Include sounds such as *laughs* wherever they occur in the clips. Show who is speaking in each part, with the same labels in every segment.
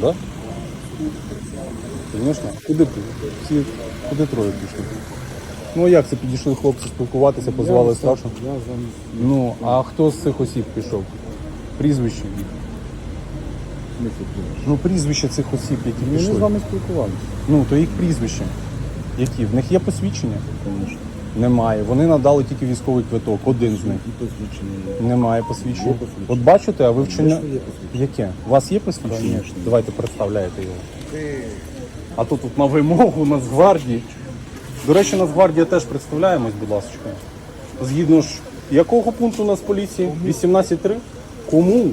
Speaker 1: Да? Звісно. Куди ти? Всі, куди троє пішли? Ну а як це підійшли хлопці спілкуватися, позвали старшого?
Speaker 2: Я з вами
Speaker 1: Ну, а хто з цих осіб пішов? Прізвище їх. Ну, прізвище цих осіб, які
Speaker 2: Ми з
Speaker 1: пішли.
Speaker 2: вами спілкувалися.
Speaker 1: Ну, то їх прізвище. Які? В них є посвідчення?
Speaker 2: Звісно.
Speaker 1: Немає. Вони надали тільки військовий квиток, один з них.
Speaker 2: І посвідчення.
Speaker 1: Немає посвідчення.
Speaker 2: Є посвідчення.
Speaker 1: От бачите, а ви вчення.
Speaker 2: Звісно, є посвідчення.
Speaker 1: Яке? У вас є посвідчення?
Speaker 2: Конечно.
Speaker 1: Давайте представляєте його. А то тут на вимогу Нацгвардії. До речі, Нацгвардія теж представляємось, будь ласка. Згідно ж, якого пункту у нас поліції? 18.3? Кому?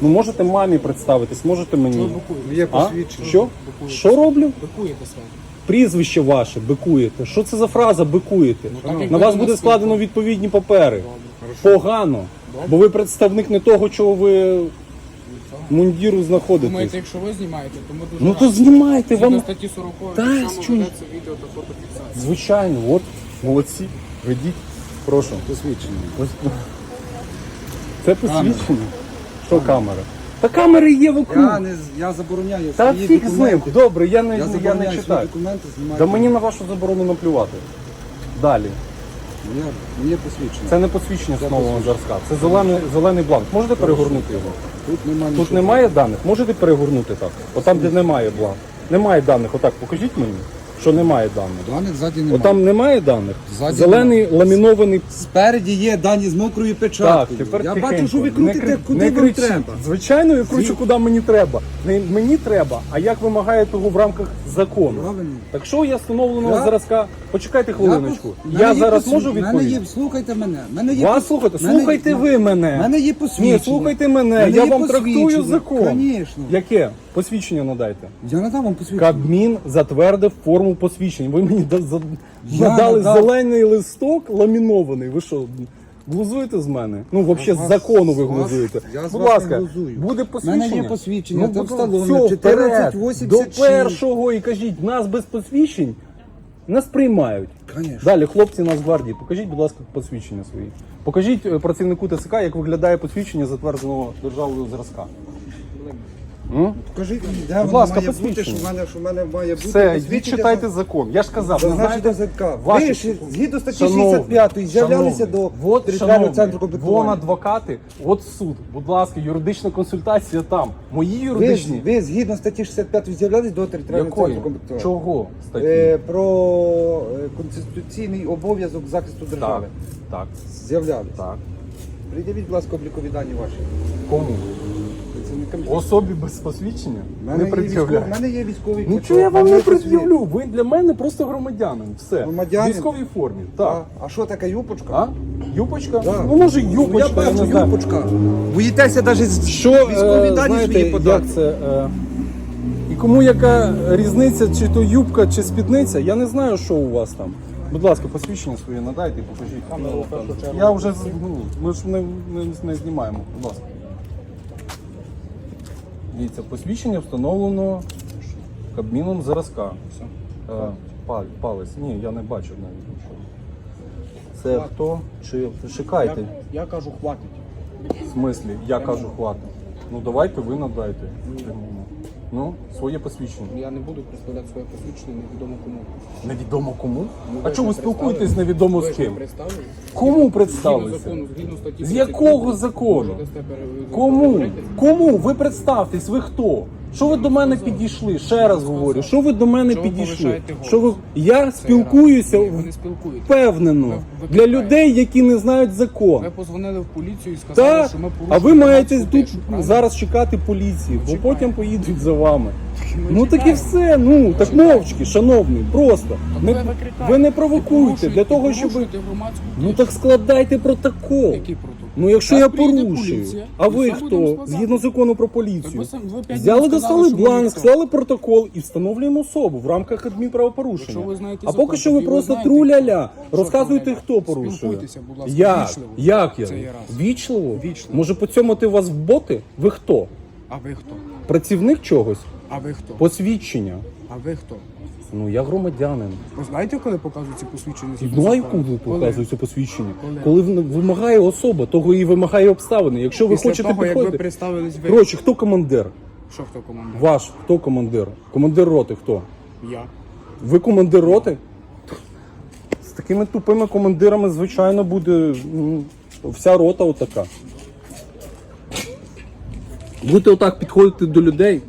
Speaker 1: Ну можете мамі представитись, можете мені.
Speaker 2: Є
Speaker 1: А?
Speaker 2: посвідчення.
Speaker 1: Що? Що роблю?
Speaker 3: Бикуєте себе.
Speaker 1: Прізвище ваше бикуєте. Що це за фраза бикуєте?
Speaker 3: так, як
Speaker 1: На
Speaker 3: ви
Speaker 1: вас буде
Speaker 3: нас
Speaker 1: складено відповідні папери. Погано. Бо ви представник не того, чого ви мундіру
Speaker 3: Думаєте, якщо ви знімаєте, то ми дуже
Speaker 1: Ну то
Speaker 3: раді.
Speaker 1: знімайте
Speaker 3: Згідно
Speaker 1: вам.
Speaker 3: статті 40
Speaker 1: Та,
Speaker 3: так само
Speaker 1: чую.
Speaker 3: ведеться відео та фотофіксація.
Speaker 1: Звичайно, от, молодці. Ведіть. Прошу.
Speaker 2: Посвідчення.
Speaker 1: Ось. Це посвідчення. Що камера? Та камери є вокруг.
Speaker 2: Я, не, з- я забороняю
Speaker 1: Та
Speaker 2: свої
Speaker 1: фіг з ним.
Speaker 2: документи.
Speaker 1: Добре, я не,
Speaker 2: Я
Speaker 1: я не
Speaker 2: забороняю свої
Speaker 1: читаю.
Speaker 2: документи знімати.
Speaker 1: Да мені на вашу заборону наплювати. Далі.
Speaker 2: Є, є посвідчення.
Speaker 1: Це не посвідчення встановленого зразка. Це зелений, зелений бланк. Можете перегорнути його?
Speaker 2: Тут немає
Speaker 1: Тут немає даних. Можете перегорнути так? Отам, де немає бланк. Немає даних. Отак покажіть мені, що немає даних.
Speaker 2: Даних ззаді немає.
Speaker 1: Отам немає даних.
Speaker 2: Ззаді
Speaker 1: Зелений ламінований.
Speaker 2: Спереді є дані з мокрою
Speaker 1: Так, тепер
Speaker 2: я
Speaker 1: тихенько.
Speaker 2: бачу, що ви крутите,
Speaker 1: кри-
Speaker 2: куди
Speaker 1: не
Speaker 2: вам
Speaker 1: кричіть.
Speaker 2: треба.
Speaker 1: Звичайно, я кручу, куди мені треба. Не мені треба, а як вимагає того в рамках закону.
Speaker 2: Правильно.
Speaker 1: Так що я встановленого
Speaker 2: Я-
Speaker 1: зразка? Почекайте хвилиночку. Я,
Speaker 2: мене є
Speaker 1: зараз
Speaker 2: посвід-
Speaker 1: можу
Speaker 2: мене є, слухайте мене. Мене є
Speaker 1: Вас
Speaker 2: пос-
Speaker 1: слухайте,
Speaker 2: мене-
Speaker 1: слухайте ви мене.
Speaker 2: мене є посвідчення.
Speaker 1: Ні, слухайте мене,
Speaker 2: Мене
Speaker 1: я
Speaker 2: є
Speaker 1: вам трактую
Speaker 2: посвідчення.
Speaker 1: закон.
Speaker 2: Конечно.
Speaker 1: Яке? Посвідчення надайте.
Speaker 2: Я надам вам посвідчення.
Speaker 1: Кабмін затвердив форму посвідчень. Ви мені да- за-
Speaker 2: Я
Speaker 1: надали
Speaker 2: надав.
Speaker 1: зелений листок ламінований. Ви що, глузуєте з мене? Ну, взагалі, з
Speaker 2: вас-
Speaker 1: закону ви
Speaker 2: з вас-
Speaker 1: глузуєте.
Speaker 2: я з
Speaker 1: Будь
Speaker 2: вас
Speaker 1: ласка,
Speaker 2: не глузую.
Speaker 1: буде посвідчення.
Speaker 2: мене є посвідчення, це
Speaker 1: будь-
Speaker 2: встановлено,
Speaker 1: все, вперед.
Speaker 2: 1486.
Speaker 1: До першого і кажіть, нас без посвідчень нас приймають.
Speaker 2: Конечно.
Speaker 1: Далі, хлопці Нацгвардії, покажіть, будь ласка, посвідчення свої. Покажіть е, працівнику ТСК, як виглядає посвідчення затвердженого державою зразка. М?
Speaker 2: Де
Speaker 1: Будь
Speaker 2: воно
Speaker 1: ласка,
Speaker 2: має бути,
Speaker 1: посвідчення.
Speaker 2: що в мене, що в мене має бути
Speaker 1: Все,
Speaker 2: посвідчення
Speaker 1: йдіть читайте закон. Я ж казав, ви
Speaker 2: Зазначити
Speaker 1: знаєте,
Speaker 2: ЗК.
Speaker 1: ваші-
Speaker 2: Ви ж згідно статті
Speaker 1: Шановні,
Speaker 2: 65 з'являлися
Speaker 1: шановні,
Speaker 2: до
Speaker 1: вот,
Speaker 2: територіального
Speaker 1: шановні,
Speaker 2: центру
Speaker 1: Вон
Speaker 2: комплектування.
Speaker 1: адвокати, от суд. Будь ласка, юридична консультація там. Мої
Speaker 2: Ви,
Speaker 1: юридичні.
Speaker 2: ви згідно статті 65 з'являлись до територіального
Speaker 1: Якої?
Speaker 2: центру комплектування.
Speaker 1: Чого статті?
Speaker 2: Е, про е, конституційний обов'язок захисту держави.
Speaker 1: так,
Speaker 2: З'являлись.
Speaker 1: так.
Speaker 2: Придивіть, будь ласка, облікові дані ваші.
Speaker 1: Кому? Особі без посвідчення?
Speaker 2: У мене,
Speaker 1: не
Speaker 2: є військовий,
Speaker 1: пред'являю.
Speaker 2: в мене є військовий
Speaker 1: Нічого я вам не пред'явлю. Ви для мене просто громадянин. Все.
Speaker 2: Громадянин?
Speaker 1: В військовій формі.
Speaker 2: А,
Speaker 1: Так.
Speaker 2: а що таке юпочка?
Speaker 1: А? Юпочка?
Speaker 2: Да.
Speaker 1: Ну може
Speaker 2: Ну,
Speaker 1: юпочка.
Speaker 2: я бачу,
Speaker 1: не знаю.
Speaker 2: юпочка. Боїтеся навіть
Speaker 1: Що
Speaker 2: військові
Speaker 1: е,
Speaker 2: дані
Speaker 1: знаєте,
Speaker 2: свої
Speaker 1: як це? Е, і кому яка різниця, чи то юбка, чи спідниця, я не знаю, що у вас там. Будь ласка, посвідчення своє надайте і покажіть. Я вже з- ну, ми ж не, не, не знімаємо. Будь ласка. Дивіться, посвідчення встановлено Кабміном зразка. Е, пал- палець. Ні, я не бачу навіть нічого. Це хто? Чи чекайте?
Speaker 3: Я кажу, хватить.
Speaker 1: В смислі, я кажу, хватить. Ну давайте ви надайте. Ну, своє посвідчення.
Speaker 3: Я не буду представляти своє посвідчення невідомо кому.
Speaker 1: Невідомо кому?
Speaker 3: Ну,
Speaker 1: а чому ви спілкуєтесь невідомо з ким? Кому
Speaker 3: Згідно закону, згідно статті
Speaker 1: З якого закону? Кому? Кому? Ви представтесь, ви хто? Що ви до мене підійшли? Ще раз говорю, що ви до мене
Speaker 3: Чого ви
Speaker 1: підійшли?
Speaker 3: повишаєте голос?
Speaker 1: Що ви я спілкуюся.
Speaker 3: Ні, ви не спілкуєтесь.
Speaker 1: впевнено
Speaker 3: Ви
Speaker 1: для людей, які не знають закон.
Speaker 3: Ви позвонили в поліцію і сказали,
Speaker 1: Так,
Speaker 3: що ми порушили
Speaker 1: а ви маєте
Speaker 3: громадську
Speaker 1: тут
Speaker 3: тишу, правильно?
Speaker 1: зараз чекати поліції, бо
Speaker 3: Чекаємо.
Speaker 1: потім поїдуть за вами.
Speaker 3: Ми
Speaker 1: Ну так і
Speaker 3: чекаємо.
Speaker 1: все. Ну так
Speaker 3: Чекаємо.
Speaker 1: мовчки, шановний, просто не,
Speaker 3: ви викрикаєте.
Speaker 1: ви не
Speaker 3: І
Speaker 1: провокуйте
Speaker 3: порушуєте-
Speaker 1: для того,
Speaker 3: і
Speaker 1: щоб
Speaker 3: порушуєте громадську
Speaker 1: ну
Speaker 3: тишу.
Speaker 1: так складайте протокол.
Speaker 3: Який протокол?
Speaker 1: Ну якщо
Speaker 3: Так
Speaker 1: я порушую,
Speaker 3: поліція,
Speaker 1: а
Speaker 3: і
Speaker 1: ви
Speaker 3: все будемо
Speaker 1: хто?
Speaker 3: складати.
Speaker 1: Згідно закону про
Speaker 3: Так
Speaker 1: поліцію.
Speaker 3: ви сам- ви п'ять
Speaker 1: Взяли,
Speaker 3: днів сказали,
Speaker 1: достали
Speaker 3: що ви
Speaker 1: бланк,
Speaker 3: ніхто.
Speaker 1: склали протокол і встановлюємо особу в рамках адмінправопорушення.
Speaker 3: Якщо ви знаєте
Speaker 1: А
Speaker 3: закон,
Speaker 1: поки що ви
Speaker 3: тоді ви
Speaker 1: просто
Speaker 3: знаєте,
Speaker 1: труляля.
Speaker 3: що
Speaker 1: Розказуйте,
Speaker 3: труляля.
Speaker 1: хто порушує.
Speaker 3: Спілкуйтеся, будь ласка,
Speaker 1: Як?
Speaker 3: ввічливо.
Speaker 1: Як я?
Speaker 3: Це є раз.
Speaker 1: Вічливо?
Speaker 3: Ввічливо.
Speaker 1: Може поцьомати вас в боти? Ви хто?
Speaker 3: А ви хто?
Speaker 1: Працівник чогось?
Speaker 3: А ви хто?
Speaker 1: Посвідчення.
Speaker 3: А ви хто?
Speaker 1: Ну я громадянин.
Speaker 3: Ви знаєте, коли показують ці посвідчення?
Speaker 1: Знаю, коли показується посвідчення. Коли в- вимагає особа, того і вимагає обставини. Якщо ви
Speaker 3: Після
Speaker 1: хочете
Speaker 3: того, як ви представились ви.
Speaker 1: Коротше, хто командир?
Speaker 3: Що хто командир?
Speaker 1: Ваш хто командир? Командир роти хто?
Speaker 3: Я.
Speaker 1: Ви командир роти? З такими тупими командирами, звичайно, буде ну, вся рота отака. Будете отак підходити до людей.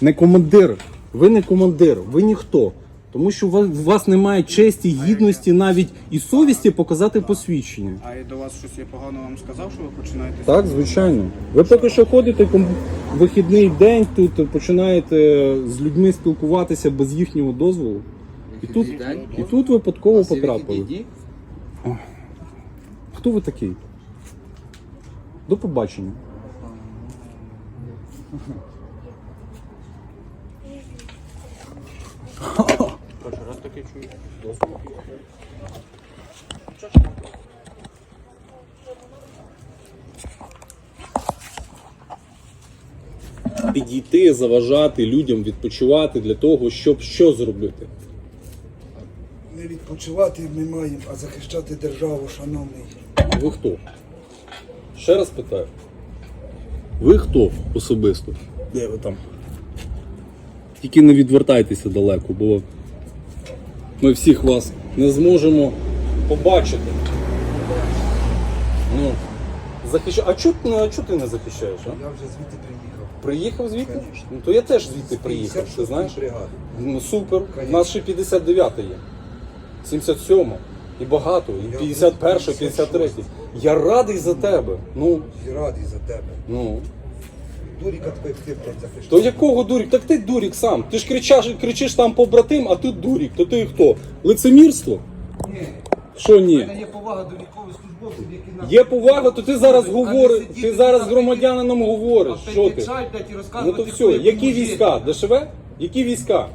Speaker 1: Не командир. Ви не командир, ви ніхто. Тому що у вас, у вас немає честі, гідності, навіть і совісті показати посвідчення.
Speaker 3: А я до вас щось я погано вам сказав, що ви починаєте
Speaker 1: Так, звичайно. Ви поки що ходите ком- вихідний день тут, починаєте з людьми спілкуватися без їхнього дозволу. І тут, і тут випадково потрапили. Хто ви такий? До побачення.
Speaker 3: Перший раз таке чую.
Speaker 1: Підійти, заважати людям відпочивати для того, щоб що зробити?
Speaker 4: Не відпочивати ми маємо, а захищати державу, шановний.
Speaker 1: Ви хто? Ще раз питаю. Ви хто особисто? Де ви там? Тільки не відвертайтеся далеко, бо ми всіх вас не зможемо побачити. Ну, захища... А чого а ти не захищаєш? А?
Speaker 4: Я вже звідти приїхав.
Speaker 1: Приїхав звідти?
Speaker 4: Конечно.
Speaker 1: Ну то я теж звідти приїхав, ти знаєш?
Speaker 4: бригади.
Speaker 1: Ну супер. У нас ще 59 є. 77 і багато, і
Speaker 4: Я
Speaker 1: 51, 53. Я радий за тебе. Ну,
Speaker 4: І радий за тебе.
Speaker 1: ну.
Speaker 4: Дуріка такий захищаєш.
Speaker 1: То якого дурік? Так ти дурік сам. Ти ж кричаш, кричиш там побратим, а ти дурік. То ти хто? Лицемірство?
Speaker 4: Ні,
Speaker 1: Що
Speaker 4: в
Speaker 1: ні?
Speaker 4: мене є повага до військових службовців, які на...
Speaker 1: Є повага, то ти зараз
Speaker 4: А не
Speaker 1: говориш,
Speaker 4: сидіти
Speaker 1: ти зараз
Speaker 4: тут,
Speaker 1: громадянинам говориш. Що ти?
Speaker 4: блядь, і
Speaker 1: Ну
Speaker 4: розказувати,
Speaker 1: то
Speaker 4: хто
Speaker 1: все,
Speaker 4: якому
Speaker 1: які війська? ДШВ? Які війська?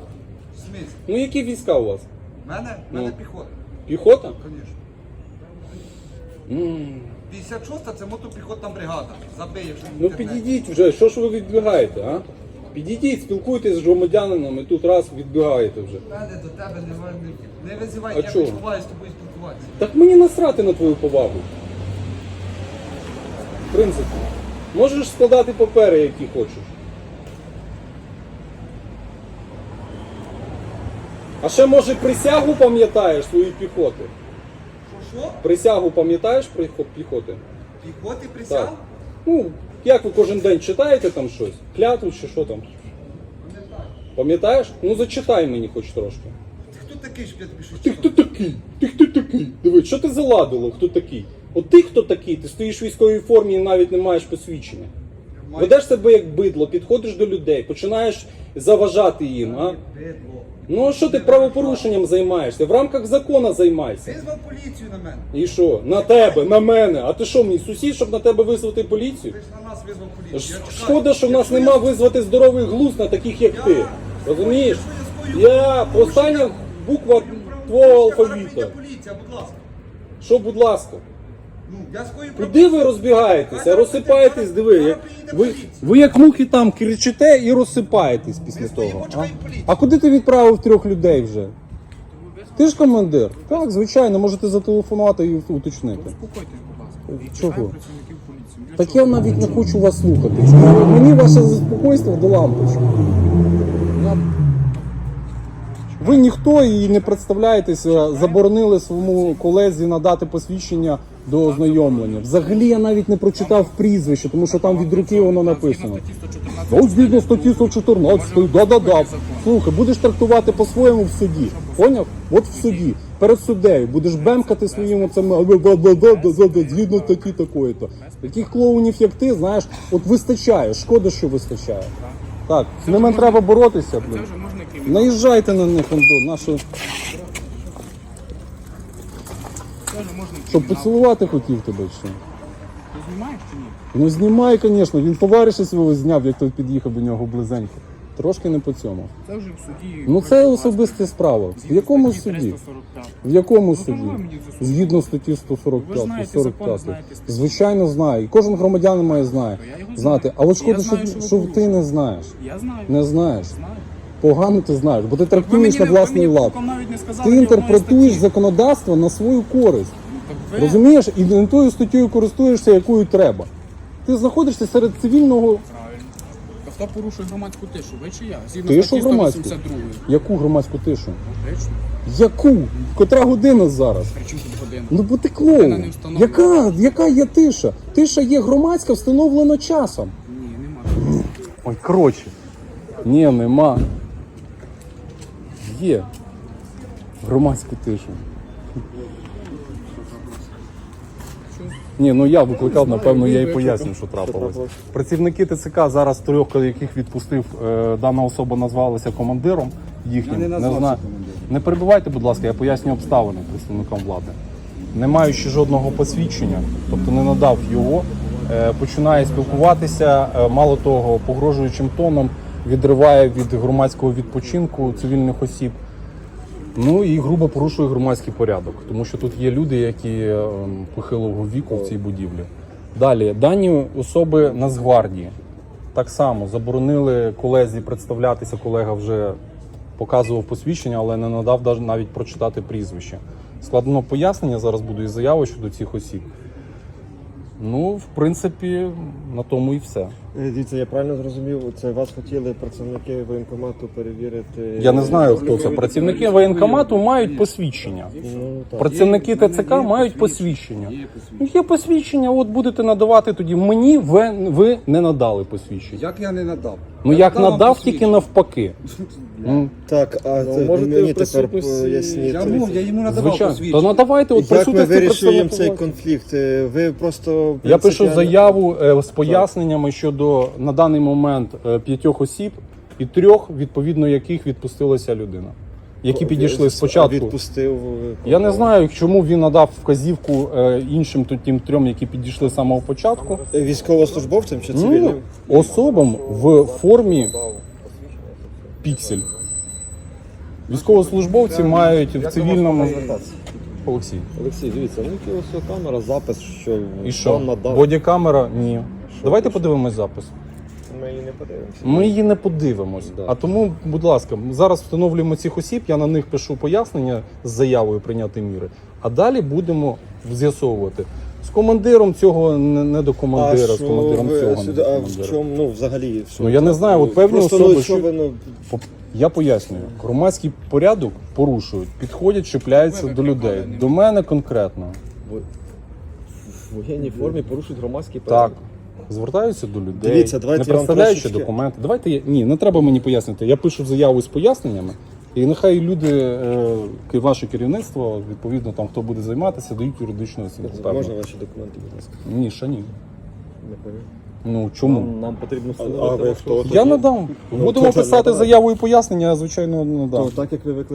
Speaker 4: В смислі?
Speaker 1: Ну які війська у вас?
Speaker 4: В Мене? В мене
Speaker 1: Ну.
Speaker 4: піхота,
Speaker 1: Піхота?
Speaker 4: звісно.
Speaker 1: М.
Speaker 4: 56-та це мотопіхотна бригада. Якщо
Speaker 1: Ну підійдіть вже, що ж ви відбігаєте, а? Підійдіть, спілкуйтесь з громадянинами, тут раз відбігаєте вже.
Speaker 4: В мене до тебе немає не, не визивай,
Speaker 1: А
Speaker 4: я
Speaker 1: чого?
Speaker 4: відчуваю з тобою спілкуватися.
Speaker 1: Так мені насрати на твою повагу. В принципі. Можеш складати папери, які хочеш. А ще може присягу пам'ятаєш своєї піхоти?
Speaker 4: Що?
Speaker 1: Присягу пам'ятаєш прихо- піхоти?
Speaker 4: Піхоти присяг?
Speaker 1: Так. Ну, як ви кожен день читаєте там щось? Клятву чи що там? Пам'ятаєш? Ну зачитай мені хоч трошки.
Speaker 4: Ти хто такий, щоб я тобі щось
Speaker 1: Ти
Speaker 4: читав?
Speaker 1: хто такий? Ти хто такий? Диви, що ти заладило? Хто такий? От ти хто такий? Ти стоїш в військовій формі і навіть не маєш посвідчення. Ведеш себе як бидло, підходиш до людей, починаєш заважати їм. А?
Speaker 4: бидло.
Speaker 1: Ну а що ти правопорушенням займаєшся? В рамках закону займайся.
Speaker 4: Визвав поліцію на мене.
Speaker 1: І що? На тебе, на мене. А ти що, мій сусід, щоб на тебе визвати поліцію?
Speaker 4: Ти ж на нас визвав поліцію.
Speaker 1: Ш-
Speaker 4: Я чекаю.
Speaker 1: Шкода, що в нас
Speaker 4: Якщо
Speaker 1: нема визвати здоровий глузд на таких, як ти. Розумієш? Я остання буква твого
Speaker 4: Зараз
Speaker 1: алфавіта.
Speaker 4: поліція, будь ласка.
Speaker 1: Що, будь ласка?
Speaker 4: Ну, я скою
Speaker 1: Куди ви розбігаєтеся? Розсипаєтесь, диви. як- Ви, ви як мухи там кричите і розсипаєтесь після того. А? а куди ти відправив трьох людей вже? Ти ж командир? Так, звичайно, можете зателефонувати і уточнити.
Speaker 3: Успокойтесь, будь ласка. І
Speaker 1: Чого?
Speaker 3: чекаю працівників поліції. Для
Speaker 1: Так
Speaker 3: чого?
Speaker 1: я навіть не хочу вас слухати. Мені ваше заспокойство до лампочки. Ви ніхто і не представляєтеся, заборонили своєму колезі надати посвідчення до ознайомлення. Взагалі я навіть не прочитав прізвище, тому що там від руки воно написано. Ну, згідно статті 114, да-да-да. Слухай, будеш трактувати по-своєму в суді. Поняв? От в суді, перед суддею, будеш бемкати своїм оцим згідно статті такої-то. Таких клоунів, як ти, знаєш, от вистачає. Шкода, що вистачає. Так, з ними треба боротися, блін. Наїжджайте на них, Ондо, нашу, щоб поцілувати хотів тебе чи.
Speaker 3: Ти знімаєш чи ні?
Speaker 1: Ну знімай, звісно, він товариша свого зняв, як той під'їхав до нього близенько. Трошки не по цьому.
Speaker 3: Це вже в суді.
Speaker 1: Ну це особиста справа. В якому суді? В якому
Speaker 3: Ну,
Speaker 1: суді? Згідно статті 145,
Speaker 3: Ви знаєте закон,
Speaker 1: 45.
Speaker 3: знаєте.
Speaker 1: Звичайно, знаю. І кожен громадянин має знає.
Speaker 3: Я його
Speaker 1: знати.
Speaker 3: знаю.
Speaker 1: А от шкода,
Speaker 3: знаю,
Speaker 1: що,
Speaker 3: що ви
Speaker 1: ти не знаєш.
Speaker 3: Я знаю.
Speaker 1: Не знаєш.
Speaker 3: Знаю.
Speaker 1: Погано ти знаєш, бо ти трактуєш на власний лад. Ти інтерпретуєш законодавство на свою користь.
Speaker 3: Ну,
Speaker 1: Розумієш? І не тою статтєю користуєшся, якою треба. Ти знаходишся серед цивільного.
Speaker 3: Хто порушує громадську тишу? Ви чи я? Згідно
Speaker 1: Тишу
Speaker 3: статті
Speaker 1: громадську?
Speaker 3: 182.
Speaker 1: Яку громадську тишу?
Speaker 3: Точно.
Speaker 1: Яку? Котра година зараз?
Speaker 3: Причому тут година?
Speaker 1: Ну бо ти
Speaker 3: Година
Speaker 1: клоун.
Speaker 3: не встановлена.
Speaker 1: Яка, яка є тиша? Тиша є громадська, встановлена часом.
Speaker 3: Ні, нема.
Speaker 1: Ой, коротше. Ні, нема. Є. Громадську тишу. Ні, ну я викликав, напевно, я і поясню, що трапилось. Працівники ТЦК зараз трьох, яких відпустив, е, дана особа назвалася командиром їхнім.
Speaker 2: Я не назвався
Speaker 1: знаю.
Speaker 2: командиром.
Speaker 1: Не перебивайте, будь ласка, я поясню обставини представникам влади. Не маючи жодного посвідчення, тобто не надав його, е, починає спілкуватися, е, мало того, погрожуючим тоном відриває від громадського відпочинку цивільних осіб. Ну і грубо порушує громадський порядок, тому що тут є люди, які е, похилого віку в цій будівлі. Далі, дані особи Нацгвардії так само заборонили колезі представлятися. Колега вже показував посвідчення, але не надав навіть прочитати прізвище. Складено пояснення зараз буду і заяви щодо цих осіб. Ну, в принципі, на тому і все.
Speaker 5: Е, Дивіться, я правильно зрозумів, це вас хотіли працівники воєнкомату перевірити.
Speaker 1: Я не знаю, хто це. Працівники воєнкомату мають посвідчення.
Speaker 5: Ну, так.
Speaker 1: Працівники ТЦК мають посвідчення. Ну, Є посвідчення, от будете надавати тоді. Мені ви, ви не надали посвідчення.
Speaker 2: Як я не надав?
Speaker 1: Ну як надав, тільки навпаки. *laughs* Ну,
Speaker 5: Так, а це
Speaker 3: можете
Speaker 5: мені
Speaker 3: в
Speaker 5: тепер
Speaker 3: присутності-
Speaker 5: поясніть.
Speaker 2: Я, ну, я йому надавав
Speaker 1: Звичайно, то
Speaker 2: посвідчення.
Speaker 1: надавайте от
Speaker 5: Як ми
Speaker 1: присутності
Speaker 5: вирішуємо цей конфлікт? Е, Ви просто
Speaker 1: Я пишу заяву е, з поясненнями щодо на даний момент е, п'ятьох осіб і трьох, відповідно яких відпустилася людина, які підійшли спочатку.
Speaker 5: Відпустив. е,
Speaker 1: Я не знаю, чому він надав вказівку е, іншим тим трьом, які підійшли з самого початку.
Speaker 5: Військовослужбовцям чи
Speaker 1: Ну,
Speaker 5: цивільним?
Speaker 1: особам в формі піксель. Військовослужбовці мають в цивільному. Олексій.
Speaker 5: Олексій, дивіться, ну ось камера, запис, що
Speaker 1: І що?
Speaker 5: надав.
Speaker 1: Бодікамера? Ні. Давайте
Speaker 5: пише?
Speaker 1: подивимось запис.
Speaker 5: Ми її не подивимося.
Speaker 1: Ми її не подивимось.
Speaker 5: Да.
Speaker 1: А тому, будь ласка, зараз встановлюємо цих осіб, я на них пишу пояснення з заявою прийняти міри. А далі будемо з'ясовувати. З командиром цього не, не до командира,
Speaker 5: а
Speaker 1: з командиром
Speaker 5: ви
Speaker 1: цього
Speaker 5: сюди,
Speaker 1: до
Speaker 5: а в чому, ну, взагалі, в?
Speaker 1: Ну, я не знаю, от певні
Speaker 5: Просто,
Speaker 1: особи,
Speaker 5: ну,
Speaker 1: що-
Speaker 5: що ви, ну,
Speaker 1: Я пояснюю, громадський порядок порушують, підходять, чіпляються до людей. До мене конкретно.
Speaker 5: в воєнній формі порушують громадський порядок. Так.
Speaker 1: Звертаюся до людей,
Speaker 5: Дивіться, давайте
Speaker 1: не
Speaker 5: я вам
Speaker 1: представляючи
Speaker 5: трошечки-
Speaker 1: документи. Давайте я ні, не треба мені пояснити. Я пишу заяву з поясненнями, і нехай люди, е, ки- ваше керівництво, відповідно, там хто буде займатися, дають юридичну оцінку.
Speaker 5: Можна
Speaker 1: Певно.
Speaker 5: ваші документи, будь ласка?
Speaker 1: Ні, ще ні.
Speaker 5: Не.
Speaker 1: Ну чому?
Speaker 5: Нам потрібно А ви хто?
Speaker 1: Я надам.
Speaker 5: Ну,
Speaker 1: Будемо
Speaker 5: то це
Speaker 1: писати
Speaker 5: надавай.
Speaker 1: заяву і пояснення, я звичайно надам.
Speaker 5: То, так як ви викликали